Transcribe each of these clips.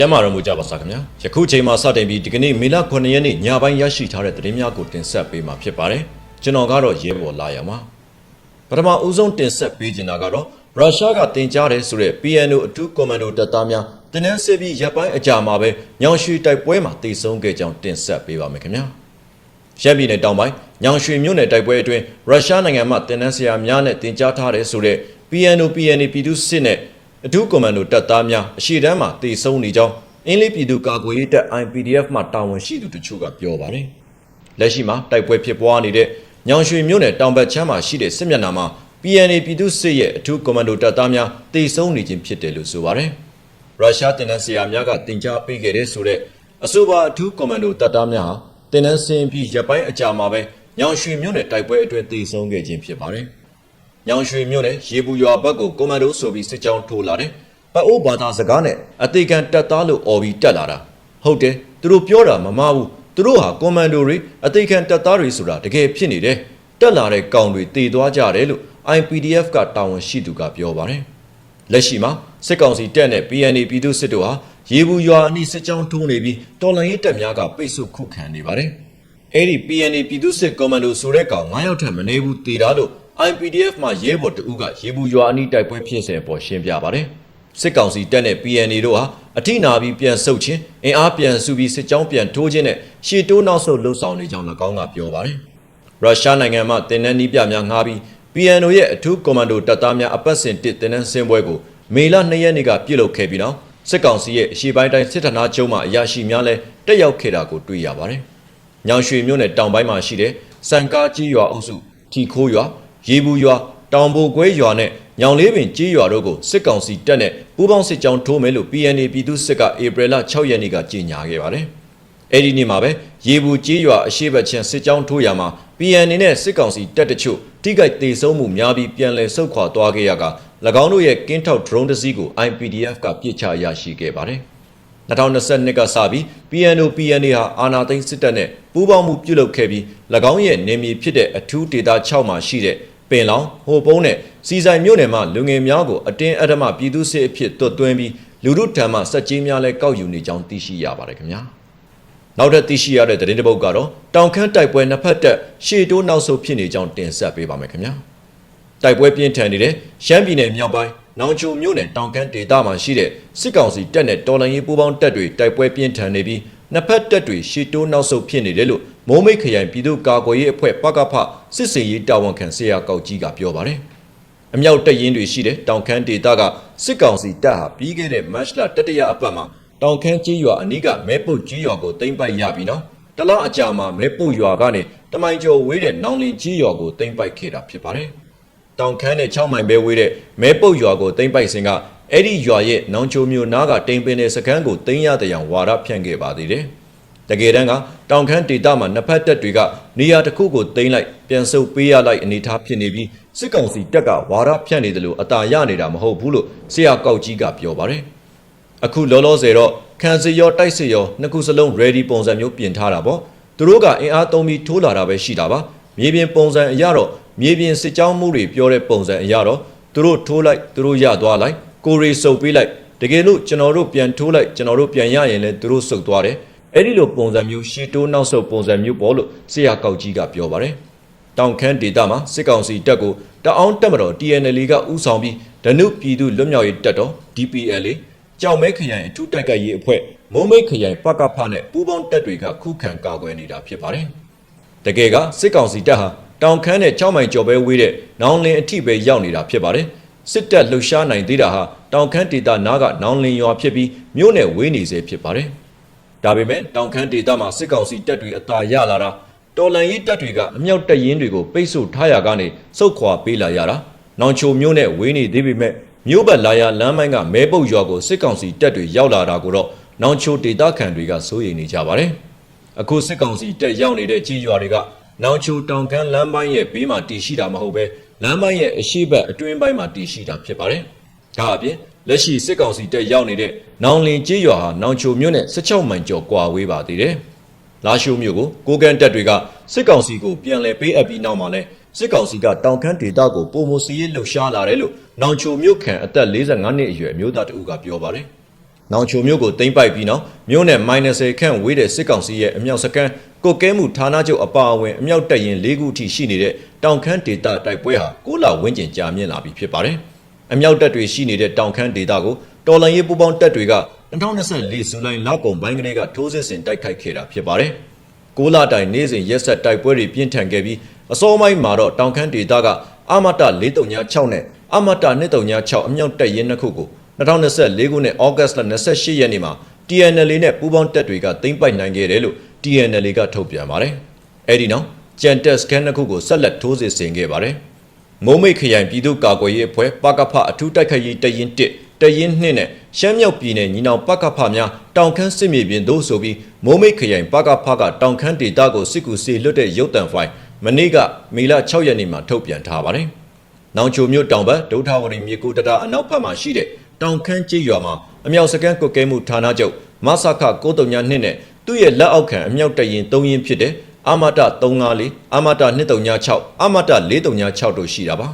ကျမ်းမာတော်မူကြပါစားခင်ဗျာယခုချိန်မှာစတင်ပြီးဒီကနေ့မေလ9ရက်နေ့ညပိုင်းရရှိထားတဲ့သတင်းများကိုတင်ဆက်ပေးမှာဖြစ်ပါတယ်ကျွန်တော်ကတော့ရဲဘော်လာရမှာပထမဦးဆုံးတင်ဆက်ပေးချင်တာကတော့ရုရှားကတင်ကြားတယ်ဆိုတဲ့ PNO အထူးကွန်မန်ဒိုတပ်သားများတင်းနှန်းစစ်ပြီးရပ်ပိုင်းအကြာမှာပဲညောင်ရွှေတိုက်ပွဲမှာတေဆုံးခဲ့ကြောင်းတင်ဆက်ပေးပါမယ်ခင်ဗျာရှမ်းပြည်နယ်တောင်ပိုင်းညောင်ရွှေမြို့နယ်တိုက်ပွဲအတွင်းရုရှားနိုင်ငံမှတင်နှန်းဆရာများနဲ့တင်ကြားထားတယ်ဆိုတဲ့ PNO PNA ပြည်သူစစ်နဲ့ အထူးကွန်မန်ဒိုတပ်သားများအရှိတန်းမှာတေဆုံးနေကြောင်းအင်းလေးပြည်သူကာကွယ်ရေးတပ် IPDF မှတာဝန်ရှိသူတချို့ကပြောပါတယ်။လက်ရှိမှာတိုက်ပွဲဖြစ်ပွားနေတဲ့ညောင်ရွှေမြို့နယ်တောင်ဘက်ချမ်းမှာရှိတဲ့စစ်မျက်နှာမှာ PNA ပြည်သူစစ်ရဲ့အထူးကွန်မန်ဒိုတပ်သားများတေဆုံးနေခြင်းဖြစ်တယ်လို့ဆိုပါတယ်။ရုရှားတင်နန်းဆရာများကတင် जा ပေးခဲ့တဲ့ဆိုတဲ့အဆိုပါအထူးကွန်မန်ဒိုတပ်သားများဟာတင်နန်းစင်ပြီးရပ်ပိုင်းအကြာမှာပဲညောင်ရွှေမြို့နယ်တိုက်ပွဲအတွင်းတေဆုံးခဲ့ခြင်းဖြစ်ပါတယ်။ ညောင်ရွှေမြို့နယ်ရေဘူးရွာဘက်ကိုကွန်မန်ဒိုဆိုပြီးစစ်ကြောင်းထိုးလာတယ်။ပအိုးဘာသာစကားနဲ့အသေးခံတက်သားလို့អော်ပြီးတက်လာတာ။ဟုတ်တယ်သူတို့ပြောတာမမှားဘူး။သူတို့ဟာကွန်မန်ဒိုတွေအသေးခံတက်သားတွေဆိုတာတကယ်ဖြစ်နေတယ်။တက်လာတဲ့ကောင်တွေတေသွားကြတယ်လို့ IPDF ကတာဝန်ရှိသူကပြောပါတယ်။လက်ရှိမှာစစ်ကောင်စီတပ်နဲ့ PNA ပြည်သူစစ်တို့ဟာရေဘူးရွာအနီးစစ်ကြောင်းထိုးနေပြီးတော်လှန်ရေးတပ်များကပိတ်ဆို့ခုခံနေပါတယ်။အဲ့ဒီ PNA ပြည်သူစစ်ကွန်မန်ဒိုဆိုတဲ့ကောင်9ယောက်ထက်မနည်းဘူးတေတာလို့ IPDF မှရဲဘော်တဦးကရေဘူးရွာအနီးတိုက်ပွဲဖြစ်စဉ်ပေါ်ရှင်းပြပါတယ်။စစ်ကောင်စီတပ်နဲ့ PNA တို့ဟာအထိနာပြီးပြန်ဆုတ်ခြင်းအင်အားပြန်စုပြီးစစ်ကြောင်းပြန်ထိုးခြင်းနဲ့ရှေ့တိုးနောက်ဆုတ်လှုပ်ဆောင်နေကြောင်း၎င်းကပြောပါတယ်။ရုရှားနိုင်ငံမှတင်နန်းနီးပြများငှားပြီး PNO ရဲ့အထူးကွန်မန်ဒိုတပ်သားများအပတ်စဉ်တစ်တင်နန်းစင်ပွဲကိုမေလ2ရက်နေ့ကပြုလုပ်ခဲ့ပြီးနောက်စစ်ကောင်စီရဲ့အရှိပိုင်းတိုင်းစစ်ဌာနချုပ်မှအရာရှိများလည်းတက်ရောက်ခဲ့တာကိုတွေ့ရပါတယ်။ညောင်ရွှေမြို့နယ်တောင်ပိုင်းမှာရှိတဲ့စံကားကြီးရွာအုပ်စုထီခိုးရွာ ရေဘူးရွာတောင်ပိုကွဲရွာနဲ့ညောင်လေးပင်ကြီးရွာတို့ကိုစစ်ကောင်စီတပ်နဲ့ပူးပေါင်းစစ်ကြောင်းထိုးမယ်လို့ PNA ပြည်သူစစ်ကဧပြီလ6ရက်နေ့ကကြေညာခဲ့ပါတယ်။အဲဒီနေ့မှာပဲရေဘူးကြီးရွာအရှိတ်ချင်းစစ်ကြောင်းထိုးရမှာ PNA နဲ့စစ်ကောင်စီတပ်တချို့ထိခိုက်ဒေဆုံးမှုများပြီးပြန်လည်ဆုတ်ခွာသွားခဲ့ရက၎င်းတို့ရဲ့ကင်းထောက် drone တစ်စီးကို IPDF ကပြစ်ချရရှိခဲ့ပါတယ်။2022ကစပြီး PNO PNA ဟာအာနာသိန်းစစ်တပ်နဲ့ပူးပေါင်းမှုပြုလုပ်ခဲ့ပြီး၎င်းရဲ့နေမြေဖြစ်တဲ့အထူးဒေသ6မှာရှိတဲ့ ပင်လောင်ဟိုပုံးနဲ့စီဆိုင်မြို့နယ်မှာလူငယ်များကိုအတင်းအဓမ္မပြည်သူစစ်အဖြစ်တွတ်သွင်းပြီးလူမှုထံမှစက်ကြီးများလဲကောက်ယူနေကြောင်းသိရှိရပါတယ်ခင်ဗျာနောက်ထပ်သိရှိရတဲ့သတင်းတစ်ပုဒ်ကတော့တောင်ခမ်းတိုက်ပွဲနှစ်ဖက်တက်ရှေ့တိုးနောက်ဆုတ်ဖြစ်နေကြောင်းတင်ဆက်ပေးပါမယ်ခင်ဗျာတိုက်ပွဲပြင်းထန်နေတဲ့ရှမ်းပြည်နယ်မြောက်ပိုင်းနောင်ချိုမြို့နယ်တောင်ကန်းဒေသမှာရှိတဲ့စစ်ကောင်စီတပ်နဲ့တော်လှန်ရေးပူးပေါင်းတပ်တွေတိုက်ပွဲပြင်းထန်နေပြီး နှစ်ဖက်တပ်တွေရှေ့တိုးနောက်ဆုတ်ဖြစ်နေတယ်လို့မိုးမိတ်ခရိုင်ပြည်သူ့ကာကွယ်ရေးအဖွဲ့ပကဖစစ်စေရေးတာဝန်ခံဆရာကောက်ကြီးကပြောပါတယ်။အမြောက်တပ်ရင်းတွေရှိတဲ့တောင်ခမ်းဒေသကစစ်ကောင်စီတပ်ဟာပြီးခဲ့တဲ့မတ်လတတရအပတ်မှာတောင်ခမ်းကြီးရွာအနီးကမဲပုတ်ကြီးရွာကိုသိမ်းပိုက်ရပြီးနော်တလားအကြာမှာမဲပုတ်ရွာကနေတမိုင်ကျော်ဝေးတဲ့နောင်လင်ကြီးရွာကိုသိမ်းပိုက်ခဲ့တာဖြစ်ပါတယ်။တောင်ခမ်းနဲ့6မိုင်ပဲဝေးတဲ့မဲပုတ်ရွာကိုတိမ့်ပိုက်စဉ်က အဲ့ဒီရွာရဲ့နောင်ချိုမျိုးနားကတိမ်ပင်တဲ့စခန်းကိုတင်းရတဲ့အောင်ဝါဒဖြန့်ခဲ့ပါသေးတယ်။တကယ်တမ်းကတောင်ခမ်းဒေသမှာနှစ်ဖက်တပ်တွေကနေရာတစ်ခုကိုတင်းလိုက်ပြန်ဆုပ်ပေးရလိုက်အနေထားဖြစ်နေပြီးစစ်ကောင်စီတပ်ကဝါဒဖြန့်နေတယ်လို့အတာရနေတာမဟုတ်ဘူးလို့ဆရာကောက်ကြီးကပြောပါတယ်။အခုလောလောဆယ်တော့ခံစစ်ရောတိုက်စစ်ရောနှစ်ခုစလုံး ready ပုံစံမျိုးပြင်ထားတာပေါ့သူတို့ကအင်အားသုံးပြီးထိုးလာတာပဲရှိတာပါမြေပြင်ပုံစံအရတော့မြေပြင်စစ်ကြောင်းမှုတွေပြောတဲ့ပုံစံအရတော့သူတို့ထိုးလိုက်သူတို့ရသွားလိုက် ကိုရီစုပ်ပေးလိုက်တကယ်လို့ကျွန်တော်တို့ပြန်ထိုးလိုက်ကျွန်တော်တို့ပြန်ရရင်လည်းသူတို့စုပ်သွားတယ်အဲ့ဒီလိုပုံစံမျိုးရှီတိုးနောက်ဆုပ်ပုံစံမျိုးပေါ့လို့ဆရာကောက်ကြီးကပြောပါတယ်တောင်ခမ်းဒေသမှာစစ်ကောင်စီတပ်ကိုတအောင်းတက်မတော် TNL ကဥဆောင်ပြီးဒနုပြည်သူလွတ်မြောက်ရေးတပ်တော် DPL ကြောင်မဲခရိုင်အထူးတိုက်ကရေးအဖွဲ့မုံမိတ်ခရိုင်ပကဖနဲ့ပူးပေါင်းတပ်တွေကခုခံကာကွယ်နေတာဖြစ်ပါတယ်။တကယ်ကစစ်ကောင်စီတပ်ဟာတောင်ခမ်းနဲ့6မိုင်ကျော်ပဲဝေးတဲ့နောင်လင်အထိပဲရောက်နေတာဖြစ်ပါတယ်။ စစ်တပ်လှုပ်ရှားနိုင်သေးတာဟာတောင်ခမ်းဒေသနားကနောင်လင်ရွာဖြစ်ပြီးမြို့နယ်ဝေးနေစေဖြစ်ပါတယ်။ဒါပေမဲ့တောင်ခမ်းဒေသမှာစစ်ကောင်စီတပ်တွေအသာရလာတာတော်လန်ရေးတပ်တွေကအမြောက်တပ်ရင်းတွေကိုပိတ်ဆို့ထားရကနေစုတ်ခွာပေးလာရတာနောင်ချိုမြို့နဲ့ဝေးနေသေးပေမဲ့မြို့ဘက်လာရလမ်းမိုင်းကမဲပုတ်ရွာကိုစစ်ကောင်စီတပ်တွေရောက်လာတာကိုတော့နောင်ချိုဒေသခံတွေကစိုးရိမ်နေကြပါတယ်။အခုစစ်ကောင်စီတပ်ရောက်နေတဲ့ကြီးရွာတွေကနောင်ချိုတောင်ကမ်းလမ်းပိုင်းရဲ့ဘေးမှာတည်ရှိတာမဟုတ်ပဲ လမ်းပိုင်းရဲ့အရှိတ်အတွင်းပိုင်းမှာတည်ရှိတာဖြစ်ပါတယ်။ဒါအပြင်လက်ရှိစစ်ကောင်စီတပ်ရောက်နေတဲ့နောင်လင်ကြီးရွာဟာနောင်ချိုမြို့နဲ့16မိုင်ကျော်ကွာဝေးပါသေးတယ်။လာရှိုးမြို့ကိုကိုကန်တပ်တွေကစစ်ကောင်စီကိုပြန်လည်ပေးအပ်ပြီးနောက်မှာလဲစစ်ကောင်စီကတောင်ခမ်းဒေသကိုပုံမစီရေးလှုပ်ရှားလာတယ်လို့နောင်ချိုမြို့ခံအသက်45နှစ်အရွယ်အမျိုးသားတဦးကပြောပါတယ်။။ နောင်ချိုမြို့ကိုသိမ်းပိုက်ပြီးနောက်မြို့နယ် -30 ခန့်ဝေးတဲ့စစ်ကောင်စီရဲ့အမြောက်စကန်ကိုကဲမှုဌာနချုပ်အပါအဝင်အမြောက်တပ်ရင်၄ခုအထိရှိနေတဲ့တောင်ခမ်းဒေသတိုက်ပွဲဟာကိုလာဝင်းကျင်ကြာမြင့်လာပြီဖြစ်ပါတယ်။အမြောက်တပ်တွေရှိနေတဲ့တောင်ခမ်းဒေသကိုတော်လန်ရေးပူပေါင်းတပ်တွေက2024ဇူလိုင်လကုန်ပိုင်းကလေးကထိုးစစ်ဆင်တိုက်ခိုက်ခဲ့တာဖြစ်ပါတယ်။ကိုလာတိုင်နေ့စဉ်ရက်ဆက်တိုက်ပွဲတွေပြင်းထန်ခဲ့ပြီးအစောပိုင်းမှာတော့တောင်ခမ်းဒေသကအမတ436နဲ့အမတ236အမြောက်တပ်ရင်းနှစ်ခုကို 2024ခုနှစ်ဩဂတ်လ28ရက်နေ့မှာ TNL နဲ့ပူးပေါင်းတပ်တွေကသိမ်းပိုက်နိုင်ခဲ့တယ်လို့ TNL ကထုတ်ပြန်ပါတယ်။အဲဒီနောက်ကြံတက်စကန်နှစ်ခုကိုဆက်လက်ထိုးစစ်ဆင်ခဲ့ပါတယ်။မိုးမိတ်ခရိုင်ပြည်သူ့ကာကွယ်ရေးအဖွဲ့ပကဖအထူးတိုက်ခိုက်ရေးတရင်1တရင်2နဲ့ရှမ်းမြောက်ပြည်နယ်ညီနောင်ပကဖများတောင်ခမ်းစစ်မြေပြင်သို့ဆိုပြီးမိုးမိတ်ခရိုင်ပကဖကတောင်ခမ်းဒေသကိုစစ်ကူစေလွတ်တဲ့ရုပ်တံဖိုင်မနေ့ကမေလ6ရက်နေ့မှာထုတ်ပြန်ထားပါတယ်။နောင်ချိုမြို့တောင်ဘက်ဒုထဝရီမြေကိုတတာအနောက်ဘက်မှာရှိတဲ့ တောင်ခမ်းကျေးရွာမှာအမြောက်စကန်ကုတ်ကဲမှုဌာနချုပ်မဆခ939နဲ့သူ့ရဲ့လက်အောက်ခံအမြောက်တရင်3ရင်ဖြစ်တဲ့အမတ354အမတ236အမတ436တို့ရှိတာပါ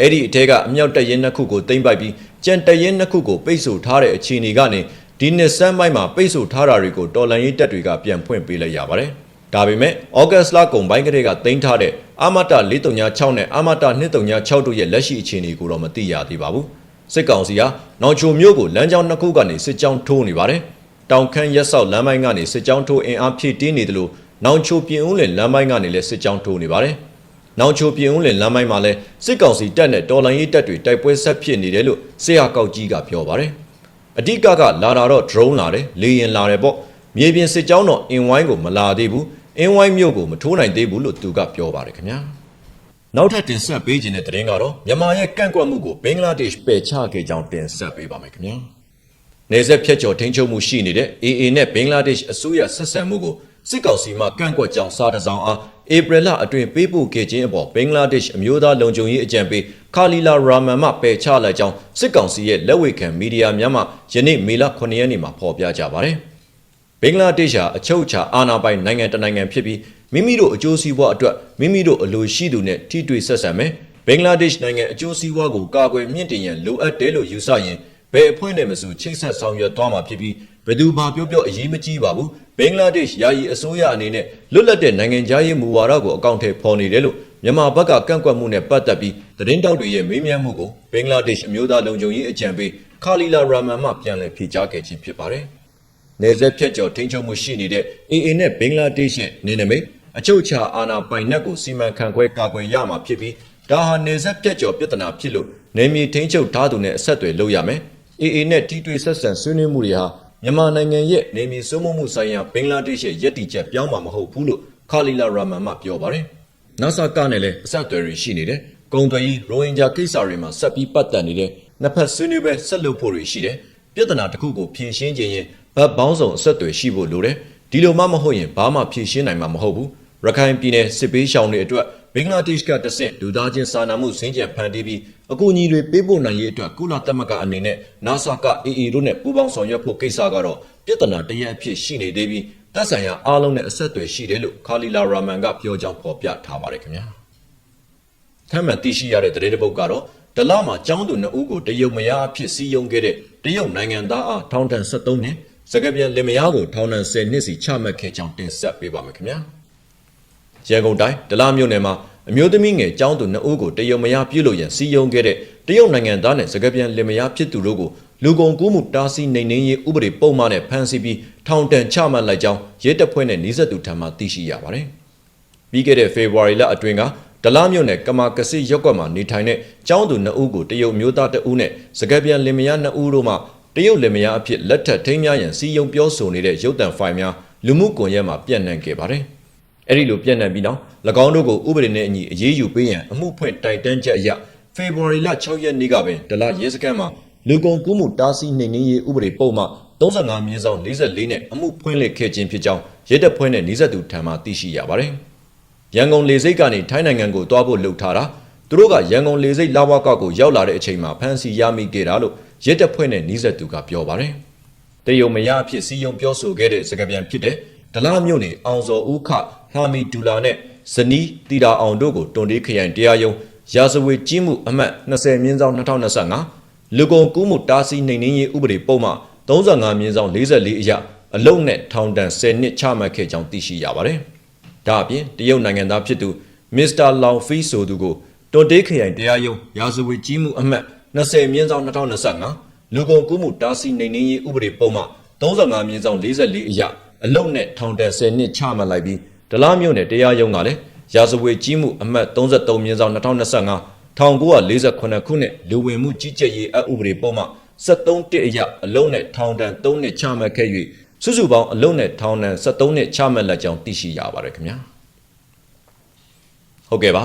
အဲ့ဒီအထက်ကအမြောက်တရင်နှစ်ခုကိုတင်ပိုက်ပြီးကြံတရင်နှစ်ခုကိုပိတ်ဆို့ထားတဲ့အခြေအနေကနေဒီနှစ်ဆန်းပိုင်းမှာပိတ်ဆို့ထားတာတွေကိုတော်လန်ရေးတပ်တွေကပြန်ဖွင့်ပေးလိုက်ရပါတယ်ဒါပေမဲ့ဩဂတ်စ်လကုန်ပိုင်းကတည်းကတင်ထားတဲ့အမတ436နဲ့အမတ236တို့ရဲ့လက်ရှိအခြေအနေကိုတော့မသိရသေးပါဘူး စစ်ကောင်စီဟာနောင်ချိုမြို့ကိုလမ်းကြောင်းနှစ်ခုကနေစစ်ကြောင်းထိုးနေပါတယ်။တောင်ခမ်းရက်ဆောက်လမ်းပိုင်းကနေစစ်ကြောင်းထိုးအင်အားဖြည့်တင်းနေတယ်လို့နောင်ချိုပြင်ဦးလင်လမ်းပိုင်းကနေလည်းစစ်ကြောင်းထိုးနေပါတယ်။နောင်ချိုပြင်ဦးလင်လမ်းပိုင်းမှာလည်းစစ်ကောင်စီတပ်နဲ့တော်လှန်ရေးတပ်တွေတိုက်ပွဲဆက်ဖြစ်နေတယ်လို့ဆေးရကောက်ကြီးကပြောပါတယ်။အဓိကကလာတာတော့ drone လာတယ်လေယာဉ်လာတယ်ပေါ့။မြေပြင်စစ်ကြောင်းတော့အင်ဝိုင်းကိုမလာသေးဘူး။အင်ဝိုင်းမြို့ကိုမထိုးနိုင်သေးဘူးလို့သူကပြောပါတယ်ခင်ဗျာ။ နောက်ထပ်တင်ဆက်ပေးခြင်းတဲ့သတင်းကတော့မြန်မာရဲ့ကန့်ကွက်မှုကိုဘင်္ဂလားဒေ့ရှ်ပယ်ချခဲ့ကြောင်းတင်ဆက်ပေးပါမယ်ခင်ဗျာ။နေဆက်ဖြတ်ကျော်ထိန်းချုပ်မှုရှိနေတဲ့ AA နဲ့ဘင်္ဂလားဒေ့ရှ်အစိုးရဆက်ဆံမှုကိုစစ်ကောင်စီမှကန့်ကွက်ကြောင်းစာတစ်စောင်အားဧပြီလအတွင်းပေးပို့ခဲ့ခြင်းအပေါ်ဘင်္ဂလားဒေ့ရှ်အမျိုးသားလုံခြုံရေးအကြံပေးခါလီလာရာမန်မှပယ်ချလိုက်ကြောင်းစစ်ကောင်စီရဲ့လက်ဝေခံမီဒီယာများမှယနေ့မေလ9ရက်နေ့မှာဖော်ပြကြပါတယ်။ ဘင်္ဂလားဒေ့ရှ်ဟာအချုပ်အခြာအာဏာပိုင်နိုင်ငံတစ်နိုင်ငံဖြစ်ပြီးမိမိတို့အကျိုးစီးပွားအတွက်မိမိတို့အလိုရှိသူနဲ့ထိတွေ့ဆက်ဆံမယ်ဘင်္ဂလားဒေ့ရှ်နိုင်ငံအကျိုးစီးပွားကိုကာကွယ်မြင့်တင်ရန်လိုအပ်တယ်လို့ယူဆရင်ဘယ်အဖွဲ့နဲ့မဆိုချိတ်ဆက်ဆောင်ရွက်သွားမှာဖြစ်ပြီးဘယ်သူမှပြောပြောအရေးမကြီးပါဘူးဘင်္ဂလားဒေ့ရှ်ယာယီအစိုးရအနေနဲ့လွတ်လပ်တဲ့နိုင်ငံခြားရေးမူဝါဒကိုအကောင့်ထဲပေါ်နေတယ်လို့မြန်မာဘက်ကကန့်ကွက်မှုနဲ့ပတ်သက်ပြီးသတင်းတောက်တွေရဲ့မေးမြန်းမှုကိုဘင်္ဂလားဒေ့ရှ်အမျိုးသားလုံခြုံရေးအကြံပေးခါလီလာရာမန်မှပြန်လည်ဖြေကြားခဲ့ခြင်းဖြစ်ပါတယ်။ နေဆက်ဖြတ်ကျော်ထိန်းချုပ်မှုရှိနေတဲ့ AA နဲ့ဘင်္ဂလားဒေ့ရှ်ရဲ့နေနမိတ်အချုပ်အခြာအာဏာပိုင်နက်ကိုစီမံခန့်ခွဲကာကွယ်ရမှာဖြစ်ပြီးဒါဟာနေဆက်ဖြတ်ကျော်ပြဿနာဖြစ်လို့နေမြေထိန်းချုပ်ထားသူနဲ့အဆက်အသွယ်လုပ်ရမယ်။ AA နဲ့ထိတွေ့ဆက်ဆံဆွေးနွေးမှုတွေဟာမြန်မာနိုင်ငံရဲ့နေမြေစိုးမိုးမှုဆိုင်ရာဘင်္ဂလားဒေ့ရှ်ရဲ့ရည်တည်ချက်ပြောင်းမှာမဟုတ်ဘူးလို့ခါလီလာရာမန်မှပြောပါတယ်။ NASA ကနဲ့လည်းအဆက်အသွယ်တွေရှိနေတယ်။ကုံသွေးရိုဟင်ဂျာကိစ္စတွေမှာဆက်ပြီးပတ်သက်နေတဲ့နှစ်ဖက်ဆွေးနွေးပွဲဆက်လုပ်ဖို့တွေရှိတယ်။ပြဿနာတစ်ခုကိုဖြေရှင်းခြင်းရင် ဗတ်ပေါင်းစုံအဆက်အသွယ်ရှိဖို့လိုတယ်။ဒီလိုမှမဟုတ်ရင်ဘာမှဖြေရှင်းနိုင်မှာမဟုတ်ဘူး။ရခိုင်ပြည်နယ်စစ်ပေးရှောင်တွေအတွက်ဘင်္ဂလားဒေ့ရှ်ကတဆင့်လူသားချင်းစာနာမှုစင်ကြံဖန်တီးပြီးအကူအညီတွေပေးဖို့နိုင်ရေးအတွက်ကုလသမဂ္ဂအနေနဲ့ NASA က AA တို့နဲ့ပူးပေါင်းဆောင်ရွက်ဖို့ကိစ္စကတော့ပြဿနာတရက်အဖြစ်ရှိနေသေးပြီးတပ်ဆိုင်ရာအားလုံးနဲ့အဆက်အသွယ်ရှိတယ်လို့ခါလီလာရာမန်ကပြောကြောင်းဖော်ပြထားပါတယ်ခင်ဗျာ။ထပ်မံသိရှိရတဲ့သတင်းတစ်ပုဒ်ကတော့ဒလမှာကျောင်းသူနှစ်ဦးကိုတရုတ်မယားအဖြစ်စီယုံခဲ့တဲ့တရုတ်နိုင်ငံသားအားထောင်ဒဏ်73နှစ် စကပြန်လင်မယားကိုထောင်ဒဏ်10နှစ်စီချမှတ်ခဲ့ကြောင်းတင်ဆက်ပေးပါမယ်ခင်ဗျာ။ရန်ကုန်တိုင်းဒလမြို့နယ်မှာအမျိုးသမီးငယ်ကျောင်းသူနှစ်ဦးကိုတရုတ်မယားပြုလုပ်ရန်စီယုံခဲ့တဲ့တရုတ်နိုင်ငံသားနဲ့စကပြန်လင်မယားဖြစ်သူတို့ကိုလူကုန်ကူးမှုတားဆီးနှိမ်နင်းရေးဥပဒေပုံမှန်နဲ့ဖမ်းဆီးပြီးထောင်ဒဏ်ချမှတ်လိုက်ကြောင်းရဲတပ်ဖွဲ့နဲ့နှိစက်သူထံမှသိရှိရပါတယ်။ပြီးခဲ့တဲ့ဖေဖော်ဝါရီလအတွင်းကဒလားမြို့နယ်ကမာကစီရက်ကွက်မှာနေထိုင်တဲ့ကျောင်းသူနှစ်ဦးကိုတရုတ်မျိုးသားတဦးနဲ့စကပြန်လင်မယားနှစ်ဦးတို့မှ တရုတ်လင်မယားအဖြစ်လက်ထပ်ထိမ်းမြရန်စီယုံပြောဆိုနေတဲ့ရုပ်တံဖိုင်များလူမှုကွန်ရက်မှာပြန့်နှံ့ခဲ့ပါတယ်။အဲဒီလိုပြန့်နှံ့ပြီးနောက်၎င်းတို့ကိုဥပဒေနဲ့အညီအရေးယူပေးရန်အမှုဖွင့်တိုင်တန်းချက်အရဖေဖော်ဝါရီလ6ရက်နေ့ကပင်ဒလားရဲစခန်းမှာလူကုန်ကူးမှုတားဆီးနှိမ်နင်းရေးဥပဒေပုံမှ35မြင်းဆောင်44နဲ့အမှုဖွင့်လှစ်ခဲ့ခြင်းဖြစ်ကြောင်းရဲတပ်ဖွဲ့နဲ့နှိစက်သူထံမှသိရှိရပါတယ်။ရန်ကုန်လေဆိပ်ကနေထိုင်းနိုင်ငံကိုတွားဖို့လှုပ်ထားတာသူတို့ကရန်ကုန်လေဆိပ်လာဝကကိုရောက်လာတဲ့အချိန်မှာဖမ်းဆီးရမိခဲ့တာလို့ ရဲတပ်ဖွဲ့နဲ့နှိစက်သူကပြောပါတယ်။တရုံမရအဖြစ်စီယုံပြောဆိုခဲ့တဲ့စကားပြန်ဖြစ်တဲ့ဒလားမြို့နယ်အောင်စော်ဦးခဟာမီဒူလာနဲ့ဇနီးတီတာအောင်တို့ကိုတွန်တေးခရိုင်တရားရုံးရာဇဝေကြီးမှုအမှတ်20မြင်းဆောင်2025လူကုန်ကူးမှုတားဆီးနှိမ်နင်းရေးဥပဒေပုံမှ35မြင်းဆောင်44အရအလုံနဲ့ထောင်ဒဏ်10နှစ်ချမှတ်ခဲ့ကြောင်းသိရှိရပါတယ်။ဒါအပြင်တရုတ်နိုင်ငံသားဖြစ်သူမစ္စတာလောင်ဖီဆိုသူကိုတွန်တေးခရိုင်တရားရုံးရာဇဝတ်ကြီးမှုအမှတ် 20မြင်းဆောင်2025လူကုန်ကူးမှုတားဆီးနှိမ်နင်းရေးဥပဒေပုံမှ35မြင်းဆောင်44အရအလုံနဲ့ထောင်ဒဏ်10နှစ်ချမှတ်လိုက်ပြီးဒလားမြို့နယ်တရားရုံးကလည်းရာဇဝတ်ကြီးမှုအမှတ်33မြင်းဆောင်2025 1948ခုနှစ်လူဝင်မှုကြီးကြပ်ရေးအဥပဒေပုံမှ73တစ်အရအလုံးနဲ့ထောင်ဒဏ်3နှစ်ချမှတ်ခဲ့၍စုစုပေါင်းအလုံးနဲ့ထောင်ဒဏ်73နှစ်ချမှတ်လက်ကြောင်းသိရှိရပါတယ်ခင်ဗျာဟုတ်ကဲ့ပါ